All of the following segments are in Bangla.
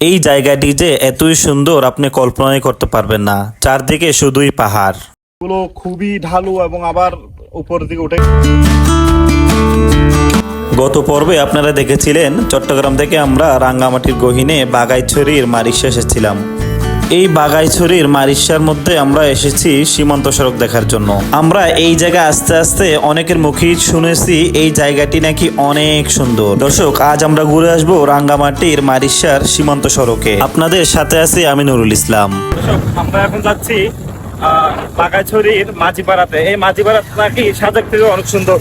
এই জায়গাটি যে এতই সুন্দর আপনি কল্পনাই করতে পারবেন না। চারদিকে শুধুই পাহাড়। গুলো খুবই ঢালু এবং আবার উপর দিকে উঠে গত পর্বে আপনারা দেখেছিলেন চট্টগ্রাম থেকে আমরা রাঙ্গামাটির গহিনে বাগাইছড়ির মারিশে এসেছিলাম। এই বাগাইছড়ির মারিশার মধ্যে আমরা এসেছি সীমান্ত সড়ক দেখার জন্য। আমরা এই জায়গায় আস্তে আস্তে অনেকের মুখেই শুনেছি এই জায়গাটি নাকি অনেক সুন্দর। দর্শক, আজ আমরা ঘুরে আসব রাঙ্গামাটির মারিশার সীমান্ত সড়কে। আপনাদের সাথে আছি আমি নুরুল ইসলাম। আমরা এখন যাচ্ছি বাগাইছড়ির মাঝিপাড়াতে। এই মাঝিপাড়া নাকি সাজেক থেকে অনেক সুন্দর।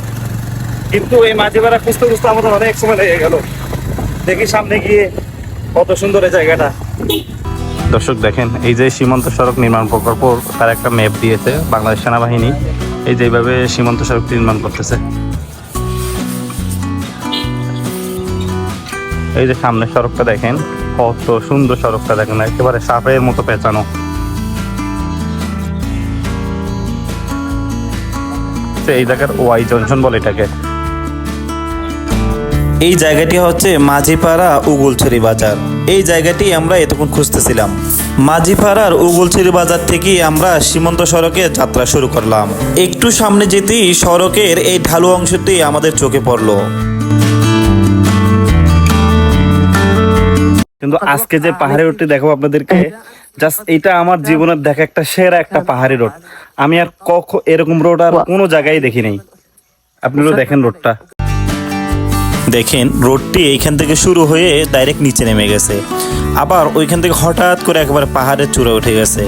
কিন্তু এই মাঝিপাড়া খুঁজতে খুঁজতে আমাদের অনেক সময় লেগে গেল। দেখি সামনে গিয়ে কত সুন্দর এই জায়গাটা। দর্শক দেখেন, এই যে সীমান্ত সড়ক নির্মাণ প্রকল্প, তার একটা ম্যাপ দিয়েছে বাংলাদেশ সেনাবাহিনী। এই যে এইভাবে সীমান্ত সড়ক নির্মাণ করতেছে। এই যে সামনের সড়কটা দেখেন, কত সুন্দর সড়কটা দেখেন, একেবারে সাপের মতো পেঁচানো। এই জায়গার ওয়াই জংশন বলে এটাকে। এই জায়গাটি হচ্ছে মাঝিপাড়া উগুলছড়ি বাজার। এই জায়গাটি আমরা এতক্ষণ খুঁজতেছিলাম। মাঝিপাড়ার উগুলছড়ি বাজার থেকে আমরা সীমান্ত সড়কে যাত্রা শুরু করলাম। একটু সামনে যেতেই সড়কের এই ঢালু অংশটি আমাদের চোখে পড়ল। কিন্তু আজকে যে পাহাড়ি রোডটি দেখাবো আপনাদেরকে জাস্ট এটা আমার জীবনের দেখা একটা সেরা একটা পাহাড়ি রোড। আমি আর কখ এরকম রোড আর কোনো জায়গায় দেখি নাই। আপনারা দেখেন রোডটা। দেখেন রোডটি এইখান থেকে শুরু হয়ে ডাইরেক্ট নিচে নেমে গেছে। আবার ওইখান থেকে হঠাৎ করে একেবারে পাহাড়ের চূড়া উঠে গেছে।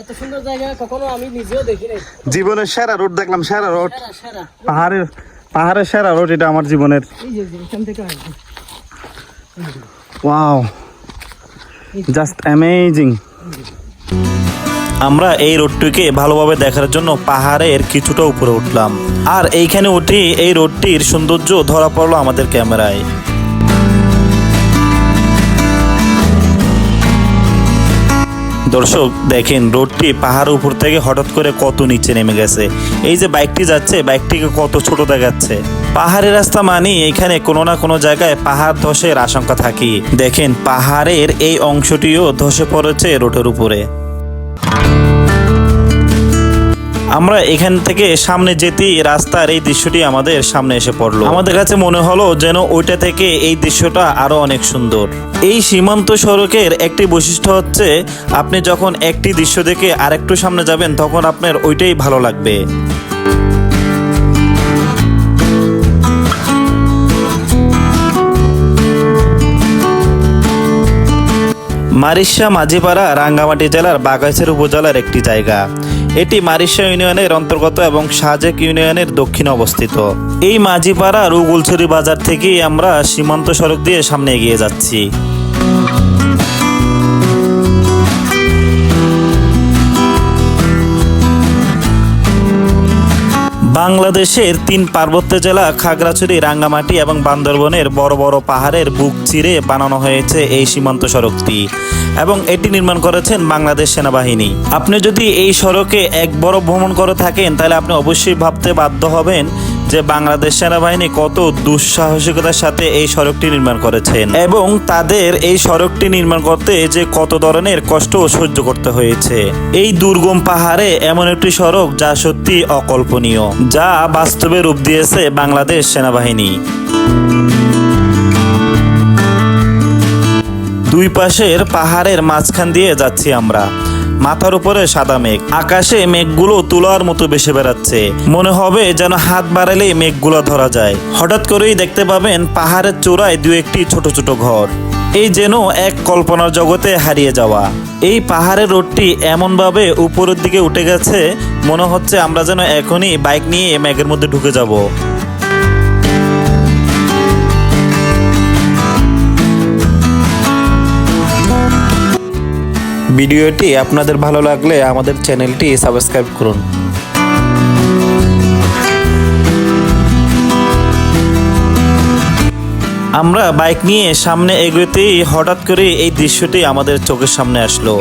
এত সুন্দর জায়গা কখনো আমি নিজেও দেখি নাই। জীবনের সেরা রোড দেখলাম সেরা রোড। পাহাড়ের পাহাড়ের সেরা রোড এটা আমার জীবনের। এই যে যে এখান থেকে আসবে ওয়াও জাস্ট অ্যামেজিং আমরা এই রোডটিকে ভালোভাবে দেখার জন্য পাহাড়ের কিছুটা উপরে উঠলাম। আর এইখানে উঠে এই রোডটির সৌন্দর্য ধরা পড়ল আমাদের ক্যামেরায়। দর্শক, দেখেন, রোডটি পাহাড় উপর থেকে হঠাৎ করে কত নিচে নেমে গেছে। এই যে বাইকটি যাচ্ছে, বাইকটিকে কত ছোট দেখাচ্ছে। পাহাড়ের রাস্তা মানে এখানে কোনো না কোনো জায়গায় পাহাড় ধসের আশঙ্কা থাকে। দেখেন, পাহাড়ের এই অংশটিও ধসে পড়েছে রোডের উপরে। আমরা এখান থেকে সামনে যেতেই রাস্তার এই দৃশ্যটি আমাদের সামনে এসে পড়ল। আমাদের কাছে মনে হলো যেন ওইটা থেকে এই দৃশ্যটা আরও অনেক সুন্দর। এই সীমান্ত সড়কের একটি বৈশিষ্ট্য হচ্ছে, আপনি যখন একটি দৃশ্য দেখে আরেকটু সামনে যাবেন, তখন আপনার ওইটাই ভালো লাগবে। মারিশা মাঝিপাড়া রাঙ্গামাটি জেলার বাগাইছের উপজেলার একটি জায়গা। এটি মারিশা ইউনিয়নের অন্তর্গত এবং সাজেক ইউনিয়নের দক্ষিণে অবস্থিত। এই মাঝিপাড়া রুগুলছড়ি বাজার থেকেই আমরা সীমান্ত সড়ক দিয়ে সামনে এগিয়ে যাচ্ছি। বাংলাদেশের তিন পার্বত্য জেলা খাগড়াছড়ি, রাঙ্গামাটি এবং বান্দরবনের বড় বড় পাহাড়ের বুক চিরে বানানো হয়েছে এই সীমান্ত সড়কটি এবং এটি নির্মাণ করেছেন বাংলাদেশ সেনাবাহিনী। আপনি যদি এই সড়কে এক বড় ভ্রমণ করে থাকেন, তাহলে আপনি অবশ্যই ভাবতে বাধ্য হবেন যে বাংলাদেশ সেনাবাহিনী কত দুঃসাহসিকতার সাথে এই সড়কটি নির্মাণ করেছেন এবং তাদের এই সড়কটি নির্মাণ করতে যে কত ধরনের কষ্ট সহ্য করতে হয়েছে। এই দুর্গম পাহাড়ে এমন একটি সড়ক যা সত্যি অকল্পনীয়, যা বাস্তবে রূপ দিয়েছে বাংলাদেশ সেনাবাহিনী। দুই পাশের পাহাড়ের মাঝখান দিয়ে যাচ্ছি আমরা। মাথার উপরে সাদা মেঘ। আকাশে মেঘগুলো তুলার মতো বেসে বেড়াচ্ছে। মনে হবে যেন হাত বাড়ালেই মেঘগুলো ধরা যায়। হঠাৎ করেই দেখতে পাবেন পাহাড়ের চূড়ায় দু একটি ছোট ছোট ঘর। এই যেন এক কল্পনার জগতে হারিয়ে যাওয়া। এই পাহাড়ের রোডটি এমনভাবে উপরের দিকে উঠে গেছে, মনে হচ্ছে আমরা যেন এখনই বাইক নিয়ে মেঘের মধ্যে ঢুকে যাব। ভিডিওটি আপনাদের ভালো লাগলে আমাদের চ্যানেলটি সাবস্ক্রাইব করুন। আমরা বাইক নিয়ে সামনে এগোতেই হঠাৎ করে এই দৃশ্যটি আমাদের চোখের সামনে আসলো।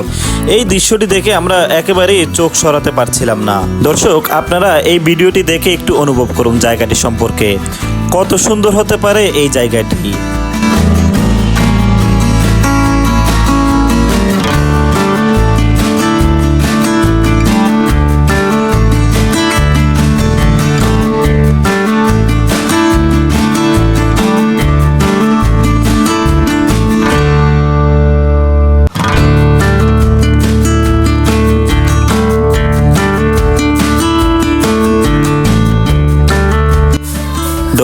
এই দৃশ্যটি দেখে আমরা একেবারেই চোখ সরাতে পারছিলাম না। দর্শক, আপনারা এই ভিডিওটি দেখে একটু অনুভব করুন জায়গাটি সম্পর্কে। কত সুন্দর হতে পারে এই জায়গাটি।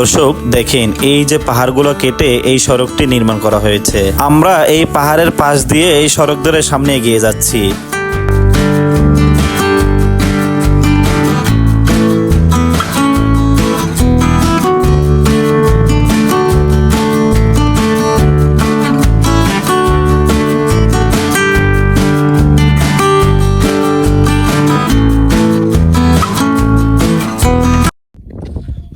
দর্শক, দেখেন এই যে পাহাড়গুলো কেটে এই সড়কটি নির্মাণ করা হয়েছে। আমরা এই পাহাড়ের পাশ দিয়ে এই সড়ক ধরে সামনে এগিয়ে যাচ্ছি।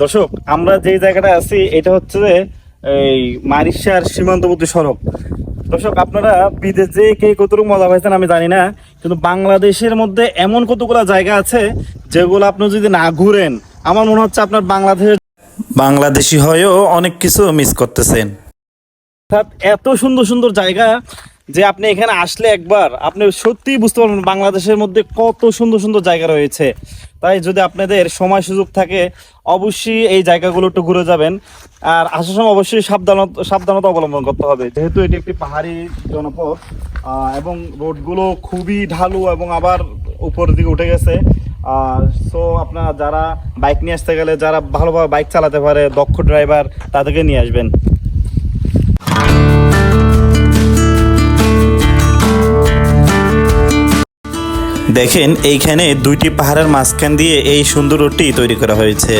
দর্শক আমরা যে জায়গাটা আছি এটা হচ্ছে যে এই মারিশার সীমান্তবর্তী সড়ক। দর্শক আপনারা বিদেশে কে কতটুকু মজা পাইছেন আমি জানি না কিন্তু বাংলাদেশের মধ্যে এমন কতগুলো জায়গা আছে যেগুলো আপনি যদি না ঘুরেন আমার মনে হচ্ছে আপনার বাংলাদেশের বাংলাদেশি হয়েও অনেক কিছু মিস করতেছেন। অর্থাৎ এত সুন্দর সুন্দর জায়গা যে আপনি এখানে আসলে একবার, আপনি সত্যিই বুঝতে পারবেন বাংলাদেশের মধ্যে কত সুন্দর সুন্দর জায়গা রয়েছে। তাই যদি আপনাদের সময় সুযোগ থাকে, অবশ্যই এই জায়গাগুলো একটু ঘুরে যাবেন। আর আসার সময় অবশ্যই সাবধানতা সাবধানতা অবলম্বন করতে হবে। যেহেতু এটি একটি পাহাড়ি জনপদ এবং রোডগুলো খুবই ঢালু এবং আবার উপরের দিকে উঠে গেছে। আর সো আপনারা যারা বাইক নিয়ে আসতে গেলে, যারা ভালোভাবে বাইক চালাতে পারে, দক্ষ ড্রাইভার তাদেরকে নিয়ে আসবেন। দেখেন, এইখানে দুইটি পাহাড়ের মাঝখান দিয়ে এই সুন্দর রোডটি তৈরি করা হয়েছে।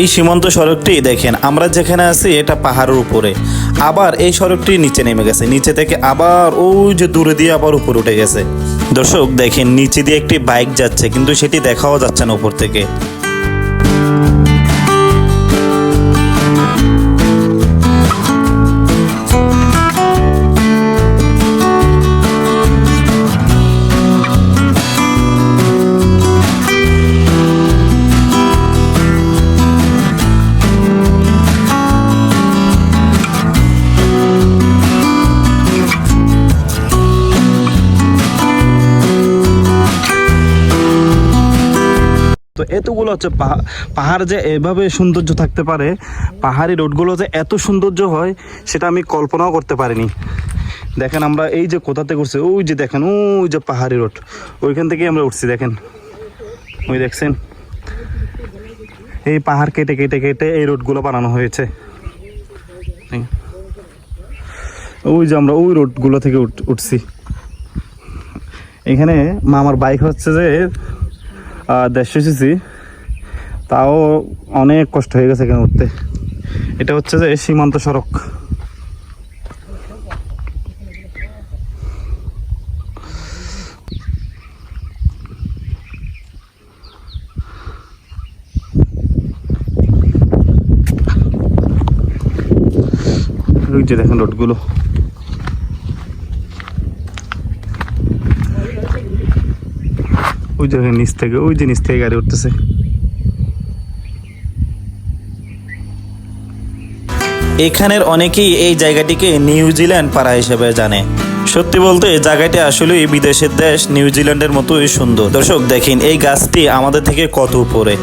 এই সীমান্ত সড়কটি দেখেন, আমরা যেখানে আছি এটা পাহাড়ের উপরে। আবার এই সড়কটি নিচে নেমে গেছে, নিচে থেকে আবার ওই যে দূরে দিয়ে আবার উপরে উঠে গেছে। দর্শক, দেখেন, নিচে দিয়ে একটি বাইক যাচ্ছে, কিন্তু সেটি দেখাও যাচ্ছে না উপর থেকে। তো এতগুলো হচ্ছে পাহা- পাহাড় যে এভাবে সৌন্দর্য থাকতে পারে, পাহাড়ি রোডগুলো যে এত সৌন্দর্য হয়, সেটা আমি কল্পনাও করতে পারিনি। দেখেন আমরা এই যে কোথা থেকে উঠছি ওই যে দেখেন, ওই যে পাহাড়ি রোড, ওইখান থেকেই আমরা উঠছি, দেখেন। ওই দেখছেন? এই পাহাড় কেটে কেটে কেটে এই রোডগুলো বানানো হয়েছে। ওই যে আমরা ওই রোডগুলো থেকে উঠ- উঠছি। এখানে মামার বাইক হচ্ছে যে দেড়শো সিসি তাও অনেক কষ্ট হয়ে গেছে এখানে উঠতে। এটা হচ্ছে যে সীমান্ত সড়ক। দেখেন রোডগুলো। ওই যে নিচ থেকে, ওই যে নিচ থেকে গাড়ি উঠতেছে। এখানের অনেকেই এই জায়গাটিকে নিউজিল্যান্ড পাড়া হিসেবে জানে। সত্যি বলতে, এই জায়গাটি আসলেই বিদেশের দেশ নিউজিল্যান্ডের মতোই সুন্দর। দর্শক, দেখেন, এই গাছটি আমাদের থেকে কত উপরে।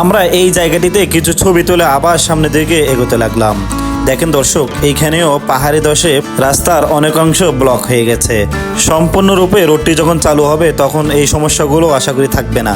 আমরা এই জায়গাটিতে কিছু ছবি তুলে আবার সামনের দিকে এগোতে লাগলাম। দেখেন দর্শক, এইখানেও পাহাড়ি দশে রাস্তার অনেকাংশ ব্লক হয়ে গেছে। সম্পূর্ণরূপে রোডটি যখন চালু হবে, তখন এই সমস্যাগুলো আশা করি থাকবে না।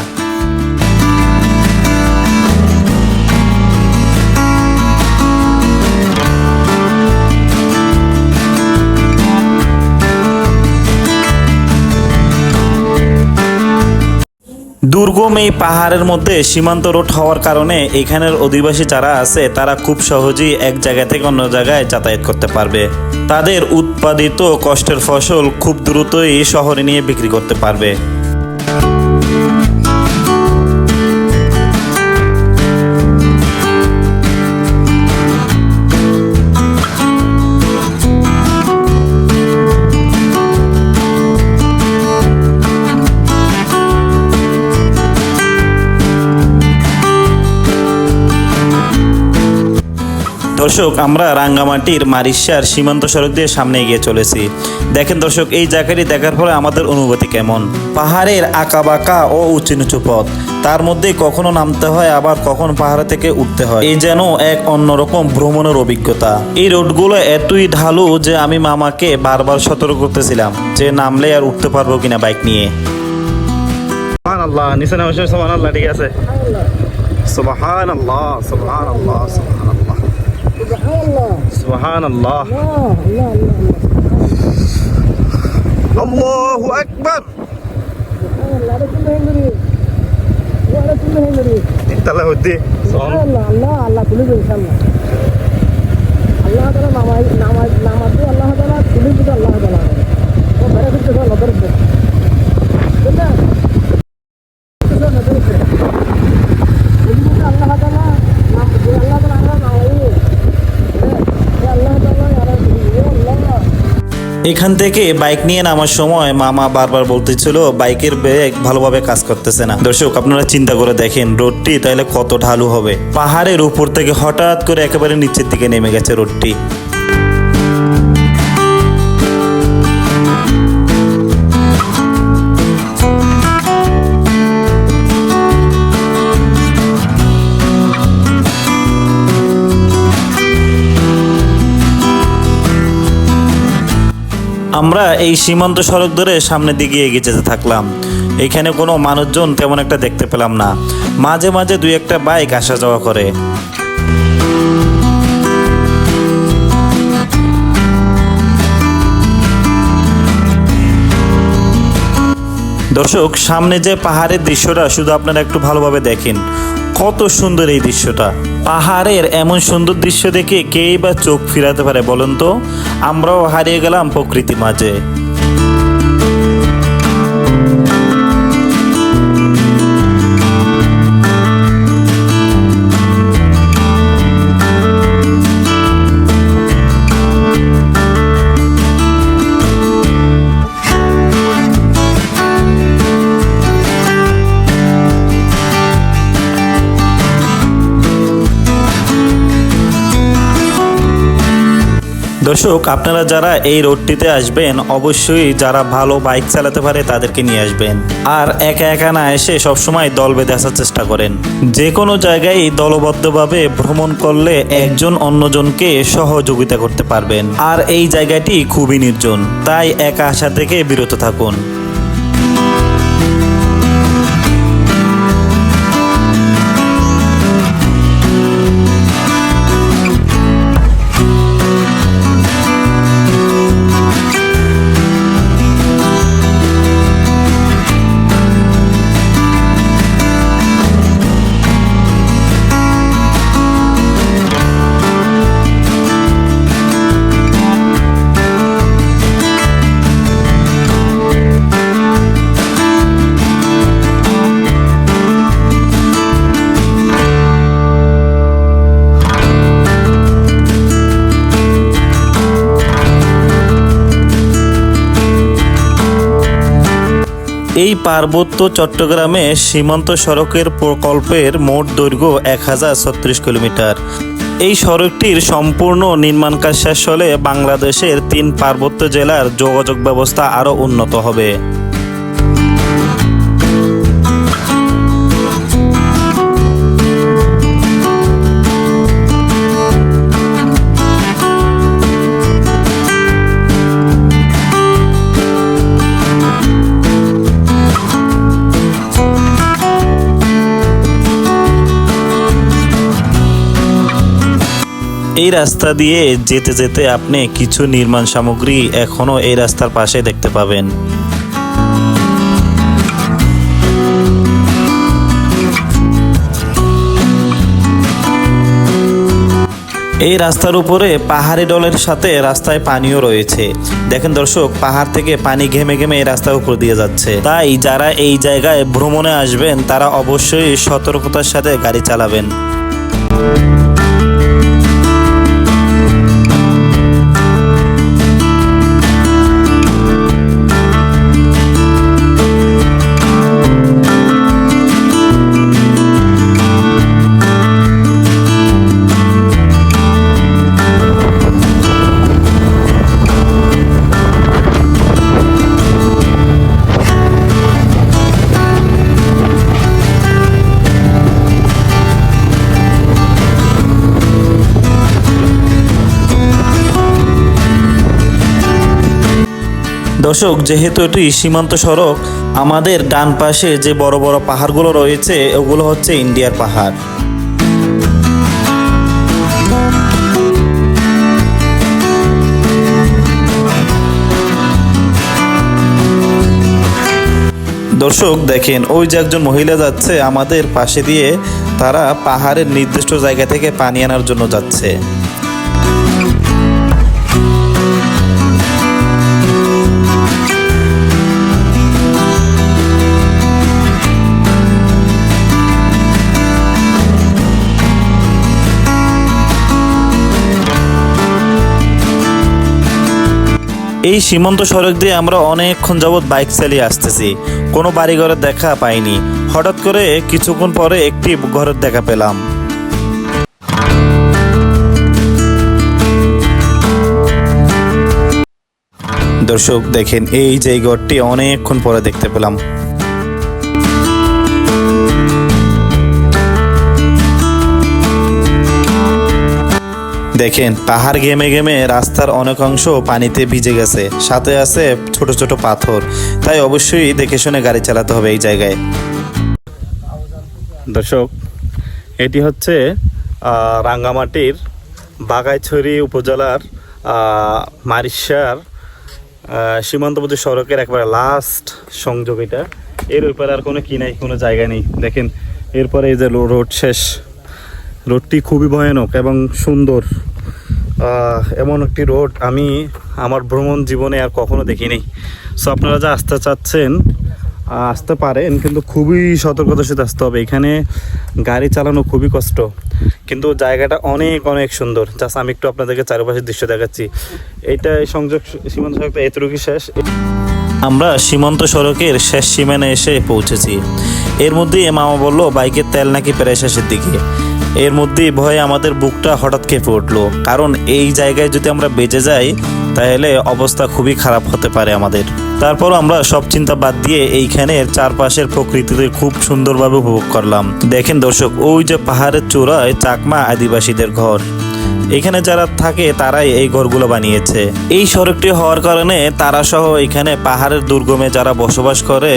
দুর্গম এই পাহাড়ের মধ্যে সীমান্ত রোড হওয়ার কারণে এখানের অধিবাসী যারা আছে, তারা খুব সহজেই এক জায়গা থেকে অন্য জায়গায় যাতায়াত করতে পারবে। তাদের উৎপাদিত কষ্টের ফসল খুব দ্রুতই শহরে নিয়ে বিক্রি করতে পারবে। দর্শক, আমরা রাঙ্গামাটির মারিশার সীমান্ত সড়ক দিয়ে সামনে এগিয়ে চলেছি। দেখেন দর্শক, এই জায়গাটি দেখার পরে আমাদের অনুভূতি কেমন? পাহাড়ের আঁকা বাঁকা ও উঁচু নিচু পথ। তার মধ্যে কখনো নামতে হয়, আবার কখন পাহাড় থেকে উঠতে হয়। এই যেন এক অন্যরকম ভ্রমণের অভিজ্ঞতা। এই রোডগুলো এতই ঢালু যে আমি মামাকে বারবার সতর্ক করতেছিলাম যে নামলে আর উঠতে পারব কিনা বাইক নিয়ে। আল্লাহ ঠিক আছে সুবাহান আল্লাহ সুবাহান আল্লাহ সুবাহান আল্লাহ সুবাহান আল্লাহ আল্লাহু আকবার তাহলে হদ্দি আল্লাহ আল্লাহ আল্লাহ তুলে দেবে ইনশাল্লাহ আল্লাহ তালা নামাজ নামাজ নামাজ দিয়ে আল্লাহ তালা তুলে দিতে আল্লাহ তালা ও বেড়ে ফিরতে সব নজর উঠবে বুঝলে নজর উঠবে আল্লাহ তালা নাম যে আল্লাহ তালা আমরা নামাই আল্লাহ তালা আল্লাহ এখান থেকে বাইক নিয়ে নামার সময় মামা বারবার বলতেছিল, বাইকের ব্রেক ভালোভাবে কাজ করতেছে না। দর্শক, আপনারা চিন্তা করে দেখেন, রোডটি তাহলে কত ঢালু হবে। পাহাড়ের উপর থেকে হঠাৎ করে একেবারে নিচের দিকে নেমে গেছে রোডটি। আমরা এই সীমান্ত সড়ক ধরে সামনের দিকে এগিয়ে যেতে থাকলাম। এখানে কোনো মানুষজন তেমন একটা দেখতে পেলাম না। মাঝে মাঝে দুই একটা বাইক আসা যাওয়া করে। দর্শক, সামনে যে পাহাড়ের দৃশ্যটা, শুধু আপনারা একটু ভালোভাবে দেখেন। কত সুন্দর এই দৃশ্যটা। পাহাড়ের এমন সুন্দর দৃশ্য দেখে কেই বা চোখ ফিরাতে পারে বলুন তো? আমরাও হারিয়ে গেলাম প্রকৃতি মাঝে। দর্শক, আপনারা যারা এই রোডটিতে আসবেন, অবশ্যই যারা ভালো বাইক চালাতে পারে তাদেরকে নিয়ে আসবেন। আর একা একা না এসে সবসময় দল বেঁধে আসার চেষ্টা করেন। যে কোনো জায়গায় দলবদ্ধভাবে ভ্রমণ করলে একজন অন্যজনকে সহযোগিতা করতে পারবেন। আর এই জায়গাটি খুবই নির্জন, তাই একা আসা থেকে বিরত থাকুন। এই পার্বত্য চট্টগ্রামে সীমান্ত সড়কের প্রকল্পের মোট দৈর্ঘ্য এক হাজার ছত্রিশ কিলোমিটার। এই সড়কটির সম্পূর্ণ নির্মাণ কাজ শেষ হলে বাংলাদেশের তিন পার্বত্য জেলার যোগাযোগ ব্যবস্থা আরও উন্নত হবে। এই রাস্তা দিয়ে যেতে যেতে আপনি কিছু নির্মাণ সামগ্রী এখনও এই রাস্তার পাশে দেখতে পাবেন। এই রাস্তার উপরে পাহাড়ি ডলের সাথে রাস্তায় পানিও রয়েছে। দেখেন দর্শক, পাহাড় থেকে পানি ঘেমে ঘেমে এই রাস্তার উপর দিয়ে যাচ্ছে। তাই যারা এই জায়গায় ভ্রমণে আসবেন, তারা অবশ্যই সতর্কতার সাথে গাড়ি চালাবেন। দর্শক, যেহেতু এটি সীমান্ত সড়ক, আমাদের ডান পাশে যে বড় বড় পাহাড়গুলো রয়েছে, ওগুলো হচ্ছে ইন্ডিয়ার পাহাড়। দর্শক, দেখেন, ওই যে একজন মহিলা যাচ্ছে আমাদের পাশে দিয়ে, তারা পাহাড়ের নির্দিষ্ট জায়গা থেকে পানি আনার জন্য যাচ্ছে। এই সীমান্ত সড়ক দিয়ে আমরা অনেকক্ষণ যাবৎ বাইক চালিয়ে আসতেছি। কোনো বাড়িঘরের দেখা পাইনি। হঠাৎ করে কিছুক্ষণ পরে একটি ঘরের দেখা পেলাম। দর্শক, দেখেন এই যে ঘরটি অনেকক্ষণ পরে দেখতে পেলাম। দেখেন, পাহাড় গেমে গেমে রাস্তার অনেক অংশ পানিতে ভিজে গেছে। সাথে আছে ছোট ছোট পাথর। তাই অবশ্যই দেখে শুনে গাড়ি চালাতে হবে এই জায়গায়। দর্শক, এটি হচ্ছে রাঙ্গামাটির বাগাইছড়ি উপজেলার মারিশার সীমান্তবর্তী সড়কের একবারে লাস্ট সংযোগ এটা এর উপরে আর কোনো কি নাই, কোনো জায়গা নেই। দেখেন, এরপরে এই যে রোড শেষ। রোডটি খুবই ভয়ানক এবং সুন্দর। এমন একটি রোড আমি আমার ভ্রমণ জীবনে আর কখনো দেখিনি। সো আপনারা যা আসতে চাচ্ছেন আসতে পারেন, কিন্তু খুবই সতর্কতার সাথে আসতে হবে। এখানে গাড়ি চালানো খুবই কষ্ট, কিন্তু জায়গাটা অনেক অনেক সুন্দর। জাস্ট আমি একটু আপনাদেরকে চারপাশের দৃশ্য দেখাচ্ছি। এইটা সংযোগ সীমান্ত সংযোগ এতটুকু শেষ। আমরা সীমান্ত সড়কের শেষ সীমানে এসে পৌঁছেছি। এর মধ্যেই মামা বলল, বাইকের তেল নাকি প্রায় শেষের দিকে। এর মধ্যেই ভয়ে আমাদের বুকটা হঠাৎ কেঁপে উঠল। কারণ এই জায়গায় যদি আমরা বেঁচে যাই, তাহলে অবস্থা খুবই খারাপ হতে পারে আমাদের। তারপর আমরা সব চিন্তা বাদ দিয়ে এইখানের চারপাশের প্রকৃতিতে খুব সুন্দরভাবে উপভোগ করলাম। দেখেন দর্শক, ওই যে পাহাড়ের চূড়ায় চাকমা আদিবাসীদের ঘর। এখানে যারা থাকে তারাই এই ঘরগুলো বানিয়েছে। এই সড়কটি হওয়ার কারণে তারা সহ এখানে পাহাড়ের দুর্গমে যারা বসবাস করে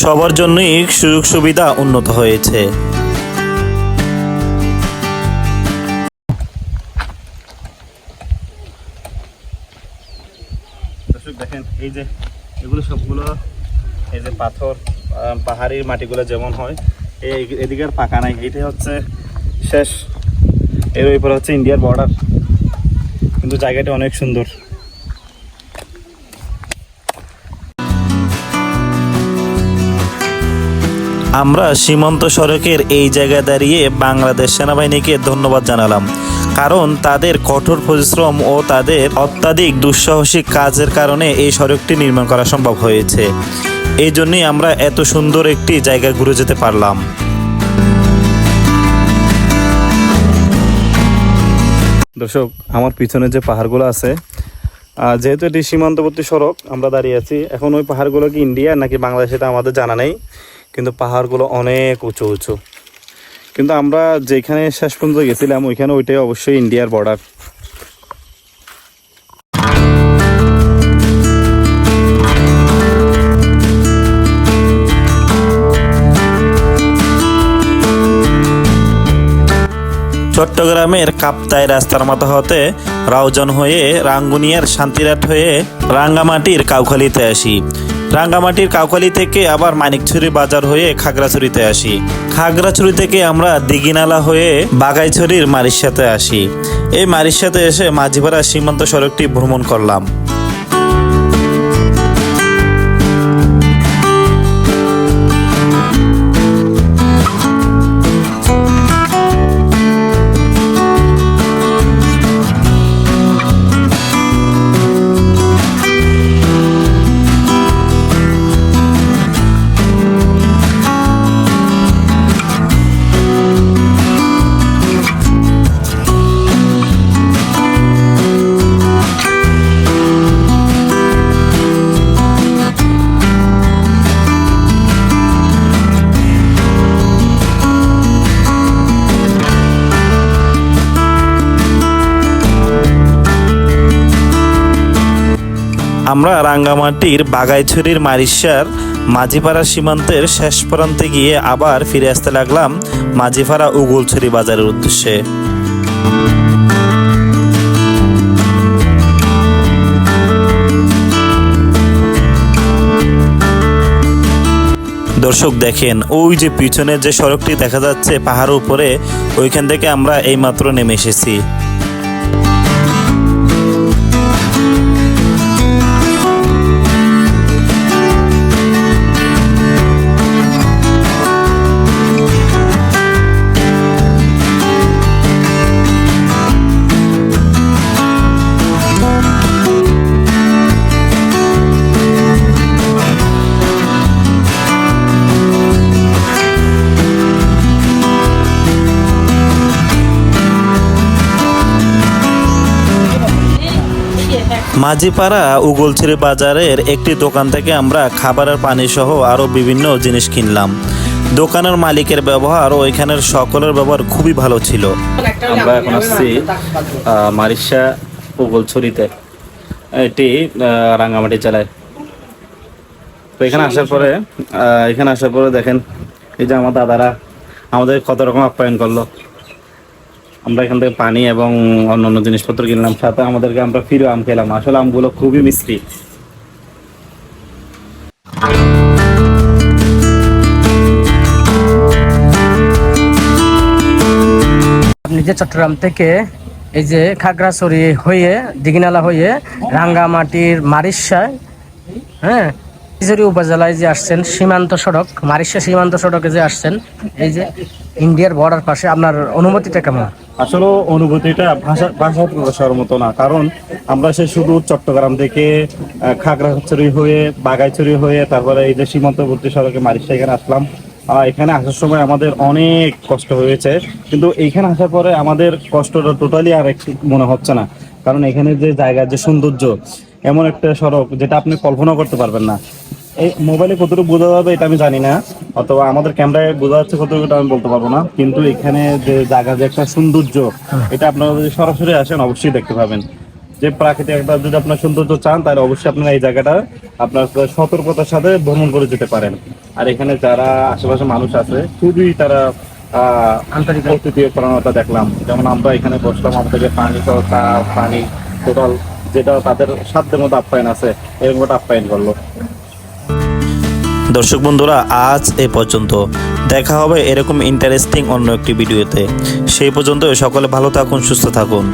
সবার জন্যই সুযোগ সুবিধা উন্নত হয়েছে। দেখেন এই যে এগুলো সবগুলো এই যে পাথর আহ, পাহাড়ি মাটিগুলো যেমন হয় এই এদিকে পাকা নাই এটাই হচ্ছে শেষ এর ওই পরে হচ্ছে ইন্ডিয়ার বর্ডার কিন্তু জায়গাটা অনেক সুন্দর। আমরা সীমান্ত সড়কের এই জায়গায় দাঁড়িয়ে বাংলাদেশ সেনাবাহিনীকে ধন্যবাদ জানালাম। কারণ তাদের কঠোর পরিশ্রম ও তাদের অত্যাধিক দুঃসাহসিক কাজের কারণে এই সড়কটি নির্মাণ করা সম্ভব হয়েছে। এই জন্যই আমরা এত সুন্দর একটি জায়গা ঘুরে যেতে পারলাম। দর্শক, আমার পিছনে যে পাহাড়গুলো আছে যেহেতু এটি সীমান্তবর্তী সড়ক, আমরা দাঁড়িয়ে আছি। এখন ওই পাহাড়গুলো কি ইন্ডিয়া নাকি বাংলাদেশ, এটা আমাদের জানা নেই। কিন্তু পাহাড়গুলো অনেক উঁচু উঁচু। কিন্তু আমরা যেখানে শেষ পর্যন্ত গেছিলাম, ওইখানে ওইটাই অবশ্যই ইন্ডিয়ার বর্ডার চট্টগ্রামের কাপ্তাই রাস্তার মতো হতে রাউজন হয়ে রাঙ্গুনিয়ার শান্তিরাট হয়ে রাঙ্গামাটির কাউখালিতে আসি। রাঙ্গামাটির কাউখালি থেকে আবার মানিকছড়ি বাজার হয়ে খাগড়াছড়িতে আসি। খাগড়াছড়ি থেকে আমরা দিঘিনালা হয়ে বাগাইছড়ির মারির সাথে আসি। এই মারির সাথে এসে মাঝিপাড়া সীমান্ত সড়কটি ভ্রমণ করলাম। আমরা রাঙ্গামাটির বাগাইছড়ির মারিশার মাঝিপাড়া সীমান্তের শেষ প্রান্তে গিয়ে আবার ফিরে আসতে লাগলাম মাঝিপাড়া উগুলছড়ি বাজারের উদ্দেশ্যে। দর্শক দেখেন, ওই যে পিছনের যে সড়কটি দেখা যাচ্ছে পাহাড়ের উপরে, ওইখান থেকে আমরা এইমাত্র নেমে এসেছি। মাঝিপাড়া উগলছিরি বাজারের একটি দোকান থেকে আমরা খাবারের পানি সহ আরও বিভিন্ন জিনিস কিনলাম। দোকানের মালিকের ব্যবহার ও এখানের সকলের ব্যবহার খুবই ভালো ছিল। আমরা এখন আসছি মারিশা উগলছড়িতে, এটি রাঙ্গামাটি জেলায়। তো এখানে আসার পরে এখানে আসার পরে দেখেন, এই যে আমার দাদারা আমাদের কত রকম আপ্যায়ন করল। আমরা এখান থেকে পানি এবং অন্যান্য জিনিসপত্র কিনলাম, সাথে আমাদেরকে আমরা ফিরে আম খেলাম। আসলে আমগুলো খুবই মিষ্টি। আপনি যে চট্টগ্রাম থেকে এই যে খাগড়াছড়ি হয়ে, দিঘিনালা হয়ে রাঙ্গামাটির মারিশায় হ্যাঁ উপজেলায় যে আসছেন সীমান্ত সড়ক, মারিশা সীমান্ত সড়কে যে আসছেন, এই যে ইন্ডিয়ার বর্ডার পাশে আপনার অনুমতিটা কেমন? আসলে অনুভূতিটা ভাষা ভাষা প্রকাশের মতো না, কারণ আমরা সে শুধু চট্টগ্রাম থেকে খাগড়াছড়ি হয়ে বাগাইছড়ি হয়ে, তারপরে এই যে সীমান্তবর্তী সড়কে মারিশা এখানে আসলাম। এখানে আসার সময় আমাদের অনেক কষ্ট হয়েছে, কিন্তু এইখানে আসার পরে আমাদের কষ্টটা টোটালি আর একটু মনে হচ্ছে না। কারণ এখানে যে জায়গার যে সৌন্দর্য, এমন একটা সড়ক যেটা আপনি কল্পনা করতে পারবেন না। এই মোবাইলে কতটুকু বোঝা যাবে এটা আমি জানি না অথবা আমাদের ক্যামেরায় বোঝা যাচ্ছে কতটুকু আমি বলতে পারব না কিন্তু এখানে যে জায়গা যে একটা সৌন্দর্য এটা আপনারা যদি সরাসরি আসেন অবশ্যই দেখতে পাবেন। যে প্রাকৃতিক একটা যদি আপনার সৌন্দর্য চান তাহলে অবশ্যই আপনারা এই জায়গাটা আপনার সতর্কতার সাথে ভ্রমণ করে যেতে পারেন। আর এখানে যারা আশেপাশে মানুষ আছে খুবই তারা আহ আন্তরিক। প্রণতা দেখলাম। যেমন আমরা এখানে বসলাম আমাদেরকে পানি চা পানি টোটাল যেটা তাদের সাধ্যের মতো আপ্যায়ন আছে এরকম একটা আপ্যায়ন করল। দর্শক বন্ধুরা, আজ এ পর্যন্ত। দেখা হবে এরকম ইন্টারেস্টিং অন্য একটি ভিডিওতে সেই পর্যন্ত সকলে ভালো থাকুন, সুস্থ থাকুন।